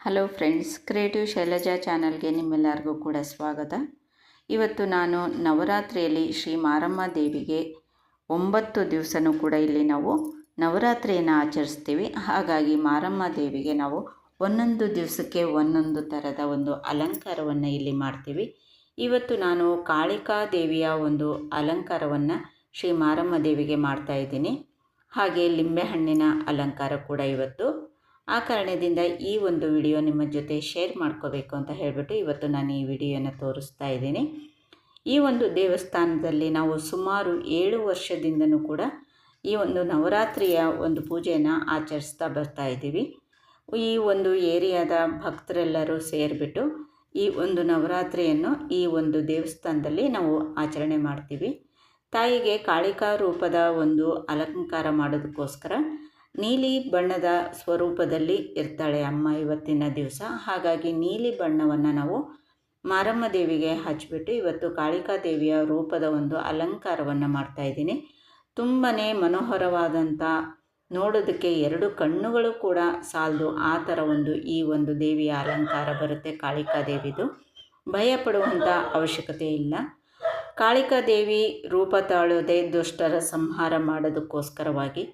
Hello friends, creative Shailaja ಚಾನಲ್ಗೆ ನಿಮ್ಮೆಲ್ಲರಿಗೂ ಕೂಡ ಸ್ವಾಗತ. ಇವತ್ತು ನಾನು ನವರಾತ್ರಿಯಲ್ಲಿ ಶ್ರೀ ಮಾರಮ್ಮ ದೇವಿಗೆ ಒಂಬತ್ತು ದಿವಸನೂ ಕೂಡ ಇಲ್ಲಿ ನಾವು ನವರಾತ್ರಿಯನ್ನು ಆಚರಿಸ್ತೀವಿ. ಹಾಗಾಗಿ ಮಾರಮ್ಮ ದೇವಿಗೆ ನಾವು ಒಂದೊಂದು ದಿವಸಕ್ಕೆ ಒಂದೊಂದು ಥರದ ಒಂದು ಅಲಂಕಾರವನ್ನು ಇಲ್ಲಿ ಮಾಡ್ತೀವಿ. ಇವತ್ತು ನಾನು ಕಾಳಿಕಾ ದೇವಿಯ ಒಂದು ಅಲಂಕಾರವನ್ನು ಶ್ರೀ ಮಾರಮ್ಮ ದೇವಿಗೆ ಮಾಡ್ತಾ ಇದ್ದೀನಿ. ಹಾಗೆ ಲಿಂಬೆಹಣ್ಣಿನ ಅಲಂಕಾರ ಕೂಡ ಇವತ್ತು. ಆ ಕಾರಣದಿಂದ ಈ ಒಂದು ವಿಡಿಯೋ ನಿಮ್ಮ ಜೊತೆ ಶೇರ್ ಮಾಡ್ಕೋಬೇಕು ಅಂತ ಹೇಳಿಬಿಟ್ಟು ಇವತ್ತು ನಾನು ಈ ವಿಡಿಯೋನ ತೋರಿಸ್ತಾ ಇದ್ದೀನಿ. ಈ ಒಂದು ದೇವಸ್ಥಾನದಲ್ಲಿ ನಾವು ಸುಮಾರು ಏಳು ವರ್ಷದಿಂದನೂ ಕೂಡ ಈ ಒಂದು ನವರಾತ್ರಿಯ ಒಂದು ಪೂಜೆಯನ್ನು ಆಚರಿಸ್ತಾ ಬರ್ತಾ ಇದ್ದೀವಿ. ಈ ಒಂದು ಏರಿಯಾದ ಭಕ್ತರೆಲ್ಲರೂ ಸೇರಿಬಿಟ್ಟು ಈ ಒಂದು ನವರಾತ್ರಿಯನ್ನು ಈ ಒಂದು ದೇವಸ್ಥಾನದಲ್ಲಿ ನಾವು ಆಚರಣೆ ಮಾಡ್ತೀವಿ. ತಾಯಿಗೆ ಕಾಳಿಕಾ ರೂಪದ ಒಂದು ಅಲಂಕಾರ ಮಾಡೋದಕ್ಕೋಸ್ಕರ ನೀಲಿ ಬಣ್ಣದ ಸ್ವರೂಪದಲ್ಲಿ ಇರ್ತಾಳೆ ಅಮ್ಮ ಇವತ್ತಿನ ದಿವಸ. ಹಾಗಾಗಿ ನೀಲಿ ಬಣ್ಣವನ್ನು ನಾವು ಮಾರಮ್ಮ ದೇವಿಗೆ ಹಚ್ಚಿಬಿಟ್ಟು ಇವತ್ತು ಕಾಳಿಕಾ ದೇವಿಯ ರೂಪದ ಒಂದು ಅಲಂಕಾರವನ್ನು ಮಾಡ್ತಾ ಇದ್ದೀನಿ. ತುಂಬಾ ಮನೋಹರವಾದಂಥ ನೋಡೋದಕ್ಕೆ ಎರಡು ಕಣ್ಣುಗಳು ಕೂಡ ಸಾಲದು ಆ ಥರ ಒಂದು ಈ ಒಂದು ದೇವಿಯ ಅಲಂಕಾರ ಬರುತ್ತೆ ಕಾಳಿಕಾ ದೇವಿದು. ಭಯ ಪಡುವಂಥ ಅವಶ್ಯಕತೆ ಇಲ್ಲ. ಕಾಳಿಕಾ ದೇವಿ ರೂಪ ತಾಳೋದೆ ದುಷ್ಟರ ಸಂಹಾರ ಮಾಡೋದಕ್ಕೋಸ್ಕರವಾಗಿ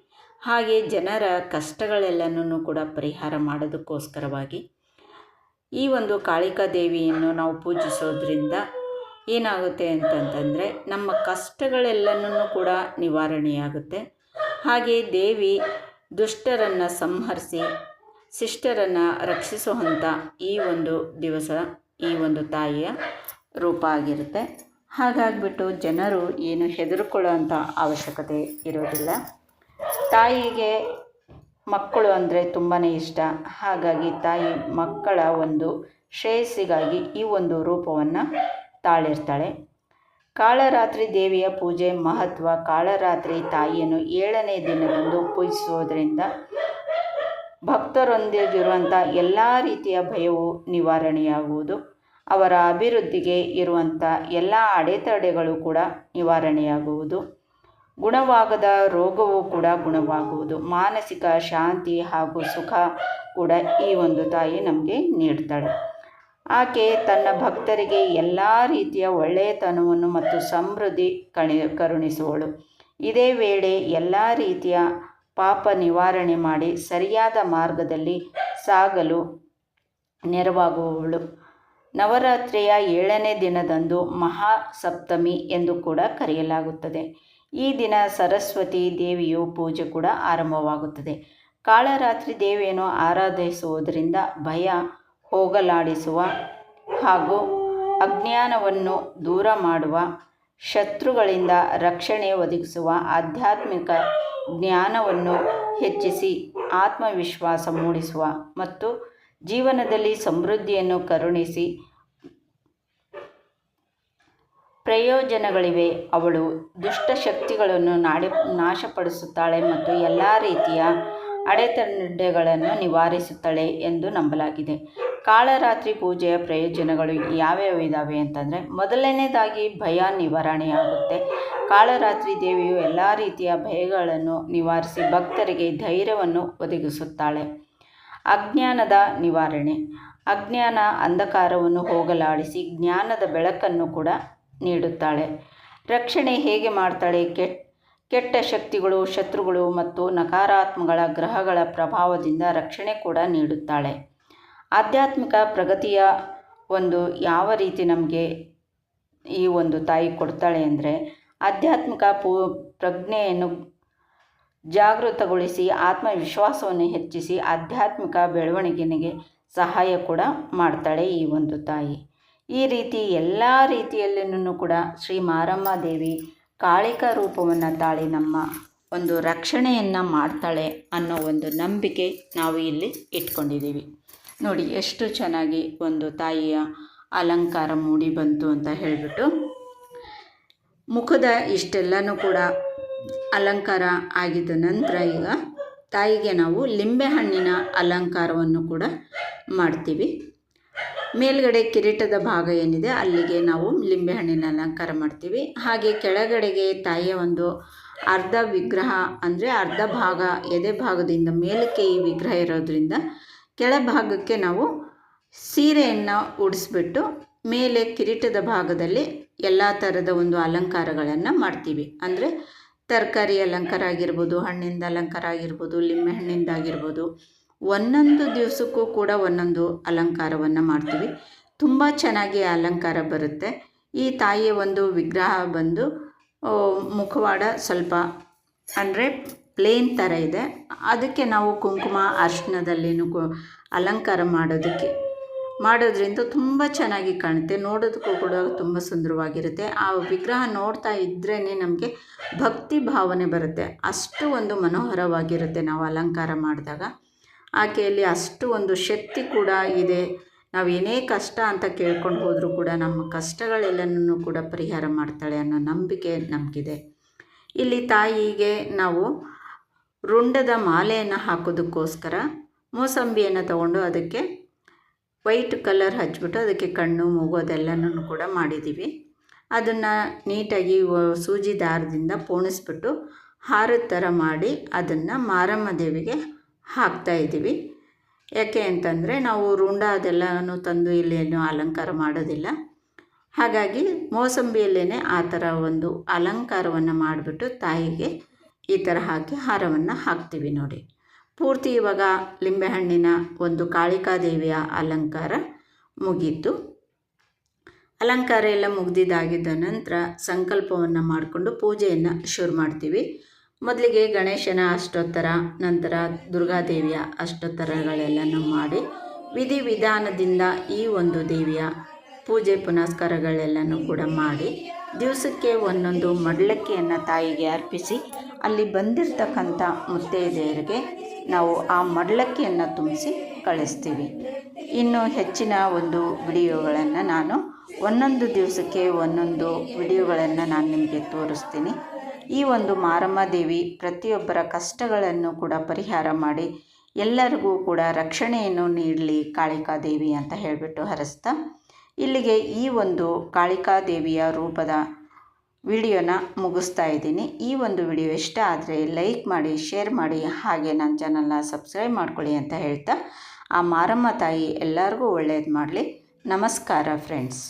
ಹಾಗೆ ಜನರ ಕಷ್ಟಗಳೆಲ್ಲನೂ ಕೂಡ ಪರಿಹಾರ ಮಾಡೋದಕ್ಕೋಸ್ಕರವಾಗಿ ಈ ಒಂದು ಕಾಳಿಕಾ ದೇವಿಯನ್ನು ನಾವು ಪೂಜಿಸೋದ್ರಿಂದ ಏನಾಗುತ್ತೆ ಅಂತಂತಂದರೆ ನಮ್ಮ ಕಷ್ಟಗಳೆಲ್ಲನೂ ಕೂಡ ನಿವಾರಣೆಯಾಗುತ್ತೆ. ಹಾಗೆ ದೇವಿ ದುಷ್ಟರನ್ನು ಸಂಹರಿಸಿ ಶಿಷ್ಟರನ್ನು ರಕ್ಷಿಸುವಂಥ ಈ ಒಂದು ದಿವಸ ಈ ಒಂದು ತಾಯಿಯ ರೂಪ ಆಗಿರುತ್ತೆ. ಹಾಗಾಗಿಬಿಟ್ಟು ಜನರು ಏನು ಹೆದರ್ಕೊಳ್ಳೋಂಥ ಅವಶ್ಯಕತೆ ಇರೋದಿಲ್ಲ. ತಾಯಿಗೆ ಮಕ್ಕಳು ಅಂದರೆ ತುಂಬಾ ಇಷ್ಟ. ಹಾಗಾಗಿ ತಾಯಿ ಮಕ್ಕಳ ಒಂದು ಶ್ರೇಯಸ್ಸಿಗಾಗಿ ಈ ಒಂದು ರೂಪವನ್ನು ತಾಳಿರ್ತಾಳೆ. ಕಾಳರಾತ್ರಿ ದೇವಿಯ ಪೂಜೆ ಮಹತ್ವ, ಕಾಳರಾತ್ರಿ ತಾಯಿಯನ್ನು ಏಳನೇ ದಿನದಂದು ಪೂಜಿಸುವುದರಿಂದ ಭಕ್ತರೊಂದಿಗಿರುವಂಥ ಎಲ್ಲ ರೀತಿಯ ಭಯವು ನಿವಾರಣೆಯಾಗುವುದು. ಅವರ ಅಭಿವೃದ್ಧಿಗೆ ಇರುವಂಥ ಎಲ್ಲ ಅಡೆತಡೆಗಳು ಕೂಡ ನಿವಾರಣೆಯಾಗುವುದು. ಗುಣವಾಗದ ರೋಗವೂ ಕೂಡ ಗುಣವಾಗುವುದು. ಮಾನಸಿಕ ಶಾಂತಿ ಹಾಗೂ ಸುಖ ಕೂಡ ಈ ಒಂದು ತಾಯಿ ನಮಗೆ ನೀಡ್ತಾಳೆ. ಆಕೆ ತನ್ನ ಭಕ್ತರಿಗೆ ಎಲ್ಲ ರೀತಿಯ ಒಳ್ಳೆಯತನವನ್ನು ಮತ್ತು ಸಮೃದ್ಧಿ ಕಣಿ, ಕರುಣಿಸುವಳು. ಇದೇ ವೇಳೆ ಎಲ್ಲ ರೀತಿಯ ಪಾಪ ನಿವಾರಣೆ ಮಾಡಿ ಸರಿಯಾದ ಮಾರ್ಗದಲ್ಲಿ ಸಾಗಲು ನೆರವಾಗುವವಳು ನವರಾತ್ರಿಯ ಏಳನೇ ದಿನದಂದು ಮಹಾಸಪ್ತಮಿ ಎಂದು ಕೂಡ ಕರೆಯಲಾಗುತ್ತದೆ. ಈ ದಿನ ಸರಸ್ವತಿ ದೇವಿಯು ಪೂಜೆ ಕೂಡ ಆರಂಭವಾಗುತ್ತದೆ. ಕಾಳರಾತ್ರಿ ದೇವಿಯನ್ನು ಆರಾಧಿಸುವುದರಿಂದ ಭಯ ಹೋಗಲಾಡಿಸುವ ಹಾಗೂ ಅಜ್ಞಾನವನ್ನು ದೂರ ಮಾಡುವ, ಶತ್ರುಗಳಿಂದ ರಕ್ಷಣೆ ಒದಗಿಸುವ ಆಧ್ಯಾತ್ಮಿಕ ಜ್ಞಾನವನ್ನು ಹೆಚ್ಚಿಸಿ ಆತ್ಮವಿಶ್ವಾಸ ಮೂಡಿಸುವ ಮತ್ತು ಜೀವನದಲ್ಲಿ ಸಮೃದ್ಧಿಯನ್ನು ಕರುಣಿಸಿ ಪ್ರಯೋಜನಗಳಿವೆ. ಅವಳು ದುಷ್ಟಶಕ್ತಿಗಳನ್ನು ನಾಡಿ, ನಾಶಪಡಿಸುತ್ತಾಳೆ ಮತ್ತು ಎಲ್ಲ ರೀತಿಯ ಅಡೆತಡೆಗಳನ್ನು ನಿವಾರಿಸುತ್ತಾಳೆ ಎಂದು ನಂಬಲಾಗಿದೆ. ಕಾಳರಾತ್ರಿ ಪೂಜೆಯ ಪ್ರಯೋಜನಗಳು ಯಾವ್ಯಾವ ಇದ್ದಾವೆ ಅಂತಂದರೆ ಮೊದಲನೇದಾಗಿ ಭಯ ನಿವಾರಣೆಯಾಗುತ್ತೆ. ಕಾಳರಾತ್ರಿ ದೇವಿಯು ಎಲ್ಲ ರೀತಿಯ ಭಯಗಳನ್ನು ನಿವಾರಿಸಿ ಭಕ್ತರಿಗೆ ಧೈರ್ಯವನ್ನು ಒದಗಿಸುತ್ತಾಳೆ. ಅಜ್ಞಾನದ ನಿವಾರಣೆ. ಅಜ್ಞಾನ ಅಂಧಕಾರವನ್ನು ಹೋಗಲಾಡಿಸಿ ಜ್ಞಾನದ ಬೆಳಕನ್ನು ಕೂಡ ನೀಡುತ್ತಾಳೆ. ರಕ್ಷಣೆ ಹೇಗೆ ಮಾಡ್ತಾಳೆ? ಕೆಟ್ಟ ಕೆಟ್ಟ ಶಕ್ತಿಗಳು, ಶತ್ರುಗಳು ಮತ್ತು ನಕಾರಾತ್ಮಗಳ ಗ್ರಹಗಳ ಪ್ರಭಾವದಿಂದ ರಕ್ಷಣೆ ಕೂಡ ನೀಡುತ್ತಾಳೆ. ಆಧ್ಯಾತ್ಮಿಕ ಪ್ರಗತಿಯ ಒಂದು ಯಾವ ರೀತಿ ನಮಗೆ ಈ ಒಂದು ತಾಯಿ ಕೊಡ್ತಾಳೆ ಅಂದರೆ, ಆಧ್ಯಾತ್ಮಿಕ ಪೂ, ಪ್ರಜ್ಞೆಯನ್ನು ಜಾಗೃತಗೊಳಿಸಿ, ಆತ್ಮವಿಶ್ವಾಸವನ್ನು ಹೆಚ್ಚಿಸಿ, ಆಧ್ಯಾತ್ಮಿಕ ಬೆಳವಣಿಗೆಗೆ ಸಹಾಯ ಕೂಡ ಮಾಡ್ತಾಳೆ ಈ ಒಂದು ತಾಯಿ. ಈ ರೀತಿ ಎಲ್ಲ ರೀತಿಯಲ್ಲಿನೂ ಕೂಡ ಶ್ರೀ ಮಾರಮ್ಮ ದೇವಿ ಕಾಳಿಕಾ ರೂಪವನ್ನು ತಾಳಿ ನಮ್ಮ ಒಂದು ರಕ್ಷಣೆಯನ್ನು ಮಾಡ್ತಾಳೆ ಅನ್ನೋ ಒಂದು ನಂಬಿಕೆ ನಾವು ಇಲ್ಲಿ ಇಟ್ಕೊಂಡಿದ್ದೀವಿ. ನೋಡಿ, ಎಷ್ಟು ಚೆನ್ನಾಗಿ ಒಂದು ತಾಯಿಯ ಅಲಂಕಾರ ಮೂಡಿ ಬಂತು ಅಂತ ಹೇಳಿಬಿಟ್ಟು ಮುಖದ ಇಷ್ಟೆಲ್ಲನೂ ಕೂಡ ಅಲಂಕಾರ ಆಗಿದ ನಂತರ ಈಗ ತಾಯಿಗೆ ನಾವು ಲಿಂಬೆಹಣ್ಣಿನ ಅಲಂಕಾರವನ್ನು ಕೂಡ ಮಾಡ್ತೀವಿ. ಮೇಲ್ಗಡೆ ಕಿರೀಟದ ಭಾಗ ಏನಿದೆ, ಅಲ್ಲಿಗೆ ನಾವು ಲಿಂಬೆಹಣ್ಣಿನ ಅಲಂಕಾರ ಮಾಡ್ತೀವಿ. ಹಾಗೆ ಕೆಳಗಡೆಗೆ ತಾಯಿಯ ಒಂದು ಅರ್ಧ ವಿಗ್ರಹ ಅಂದರೆ ಅರ್ಧ ಭಾಗ, ಎದೆ ಭಾಗದಿಂದ ಮೇಲಕ್ಕೆ ಈ ವಿಗ್ರಹ ಇರೋದ್ರಿಂದ ಕೆಳಭಾಗಕ್ಕೆ ನಾವು ಸೀರೆಯನ್ನು ಉಡಿಸ್ಬಿಟ್ಟು ಮೇಲೆ ಕಿರೀಟದ ಭಾಗದಲ್ಲಿ ಎಲ್ಲ ಥರದ ಒಂದು ಅಲಂಕಾರಗಳನ್ನು ಮಾಡ್ತೀವಿ. ಅಂದರೆ ತರಕಾರಿ ಅಲಂಕಾರ ಆಗಿರ್ಬೋದು, ಹಣ್ಣಿಂದ ಅಲಂಕಾರ ಆಗಿರ್ಬೋದು, ಲಿಂಬೆ ಹಣ್ಣಿಂದ ಆಗಿರ್ಬೋದು ಒಂದೊಂದು ದಿವಸಕ್ಕೂ ಕೂಡ ಒಂದೊಂದು ಅಲಂಕಾರವನ್ನು ಮಾಡ್ತೀವಿ. ತುಂಬ ಚೆನ್ನಾಗಿ ಅಲಂಕಾರ ಬರುತ್ತೆ. ಈ ತಾಯಿಯ ಒಂದು ವಿಗ್ರಹ ಬಂದು ಮುಖವಾಡ ಸ್ವಲ್ಪ ಅಂದರೆ ಪ್ಲೇನ್ ಥರ ಇದೆ. ಅದಕ್ಕೆ ನಾವು ಕುಂಕುಮ ಅರ್ಶನದಲ್ಲಿನೂ ಅಲಂಕಾರ ಮಾಡೋದಕ್ಕೆ, ಮಾಡೋದ್ರಿಂದ ತುಂಬ ಚೆನ್ನಾಗಿ ಕಾಣುತ್ತೆ. ನೋಡೋದಕ್ಕೂ ಕೂಡ ತುಂಬ ಸುಂದರವಾಗಿರುತ್ತೆ. ಆ ವಿಗ್ರಹ ನೋಡ್ತಾ ಇದ್ರೇ ನಮಗೆ ಭಕ್ತಿ ಭಾವನೆ ಬರುತ್ತೆ. ಅಷ್ಟು ಒಂದು ಮನೋಹರವಾಗಿರುತ್ತೆ ನಾವು ಅಲಂಕಾರ ಮಾಡಿದಾಗ. ಆಕೆಯಲ್ಲಿ ಅಷ್ಟು ಒಂದು ಶಕ್ತಿ ಕೂಡ ಇದೆ. ನಾವು ಏನೇ ಕಷ್ಟ ಅಂತ ಕೇಳ್ಕೊಂಡು ಹೋದರೂ ಕೂಡ ನಮ್ಮ ಕಷ್ಟಗಳೆಲ್ಲನೂ ಕೂಡ ಪರಿಹಾರ ಮಾಡ್ತಾಳೆ ಅನ್ನೋ ನಂಬಿಕೆ ನಮಗಿದೆ. ಇಲ್ಲಿ ತಾಯಿಗೆ ನಾವು ರುಂಡದ ಮಾಲೆಯನ್ನು ಹಾಕೋದಕ್ಕೋಸ್ಕರ ಮೂಸಂಬಿಯನ್ನು ತಗೊಂಡು ಅದಕ್ಕೆ ವೈಟ್ ಕಲರ್ ಹಚ್ಚಿಬಿಟ್ಟು ಅದಕ್ಕೆ ಕಣ್ಣು, ಮೂಗು ಅದೆಲ್ಲನೂ ಕೂಡ ಮಾಡಿದ್ದೀವಿ ಅದನ್ನು ನೀಟಾಗಿ ಸೂಜಿ ದಾರದಿಂದ ಪೋಣಿಸ್ಬಿಟ್ಟು ಹಾರದ ಥರ ಮಾಡಿ ಅದನ್ನು ಮಾರಮ್ಮ ದೇವಿಗೆ ಹಾಕ್ತಾ ಇದ್ದೀವಿ. ಯಾಕೆ ಅಂತಂದರೆ ನಾವು ರುಂಡ ಅದೆಲ್ಲನೂ ತಂದು ಇಲ್ಲೇನು ಅಲಂಕಾರ ಮಾಡೋದಿಲ್ಲ. ಹಾಗಾಗಿ ಮೋಸಂಬಿಯಲ್ಲೇ ಆ ಥರ ಒಂದು ಅಲಂಕಾರವನ್ನು ಮಾಡಿಬಿಟ್ಟು ತಾಯಿಗೆ ಈ ಥರ ಹಾಕಿ ಹಾರವನ್ನು ಹಾಕ್ತೀವಿ ನೋಡಿ. ಪೂರ್ತಿ ಇವಾಗ ಲಿಂಬೆಹಣ್ಣಿನ ಒಂದು ಕಾಳಿಕಾದೇವಿಯ ಅಲಂಕಾರ ಮುಗೀತು. ಅಲಂಕಾರ ಎಲ್ಲ ಮುಗ್ದಿದ್ದಾಗಿದ್ದ ನಂತರ ಸಂಕಲ್ಪವನ್ನು ಮಾಡಿಕೊಂಡು ಪೂಜೆಯನ್ನು ಶುರು ಮಾಡ್ತೀವಿ. ಮೊದಲಿಗೆ ಗಣೇಶನ ಅಷ್ಟೋತ್ತರ, ನಂತರ ದುರ್ಗಾದೇವಿಯ ಅಷ್ಟೋತ್ತರಗಳೆಲ್ಲನೂ ಮಾಡಿ ವಿಧಿವಿಧಾನದಿಂದ ಈ ಒಂದು ದೇವಿಯ ಪೂಜೆ ಪುನಸ್ಕಾರಗಳೆಲ್ಲನೂ ಕೂಡ ಮಾಡಿ ದಿವಸಕ್ಕೆ ಒಂದೊಂದು ಮಡ್ಲಕ್ಕಿಯನ್ನು ತಾಯಿಗೆ ಅರ್ಪಿಸಿ ಅಲ್ಲಿ ಬಂದಿರತಕ್ಕಂಥ ಮುತ್ತೈದೆಯರಿಗೆ ನಾವು ಆ ಮಡ್ಲಕ್ಕಿಯನ್ನು ತುಂಬಿಸಿ ಕಳಿಸ್ತೀವಿ. ಇನ್ನು ಹೆಚ್ಚಿನ ಒಂದು ವಿಡಿಯೋಗಳನ್ನು ನಾನು ಒಂದೊಂದು ದಿವಸಕ್ಕೆ ಒಂದೊಂದು ವಿಡಿಯೋಗಳನ್ನು ನಾನು ನಿಮಗೆ ತೋರಿಸ್ತೀನಿ. ಈ ಒಂದು ಮಾರಮ್ಮ ದೇವಿ ಪ್ರತಿಯೊಬ್ಬರ ಕಷ್ಟಗಳನ್ನು ಕೂಡ ಪರಿಹಾರ ಮಾಡಿ ಎಲ್ಲರಿಗೂ ಕೂಡ ರಕ್ಷಣೆಯನ್ನು ನೀಡಲಿ ಕಾಳಿಕಾದೇವಿ ಅಂತ ಹೇಳಿಬಿಟ್ಟು ಹರಸ್ತಾ, ಇಲ್ಲಿಗೆ ಈ ಒಂದು ಕಾಳಿಕಾದೇವಿಯ ರೂಪದ ವಿಡಿಯೋನ ಮುಗಿಸ್ತಾ ಇದ್ದೀನಿ. ಈ ಒಂದು ವಿಡಿಯೋ ಇಷ್ಟ ಆದರೆ ಲೈಕ್ ಮಾಡಿ, ಶೇರ್ ಮಾಡಿ, ಹಾಗೆ ನನ್ನ ಚಾನಲ್ನ ಸಬ್ಸ್ಕ್ರೈಬ್ ಮಾಡ್ಕೊಳ್ಳಿ ಅಂತ ಹೇಳ್ತಾ, ಆ ಮಾರಮ್ಮ ತಾಯಿ ಎಲ್ಲರಿಗೂ ಒಳ್ಳೆಯದು ಮಾಡಲಿ. ನಮಸ್ಕಾರ ಫ್ರೆಂಡ್ಸ್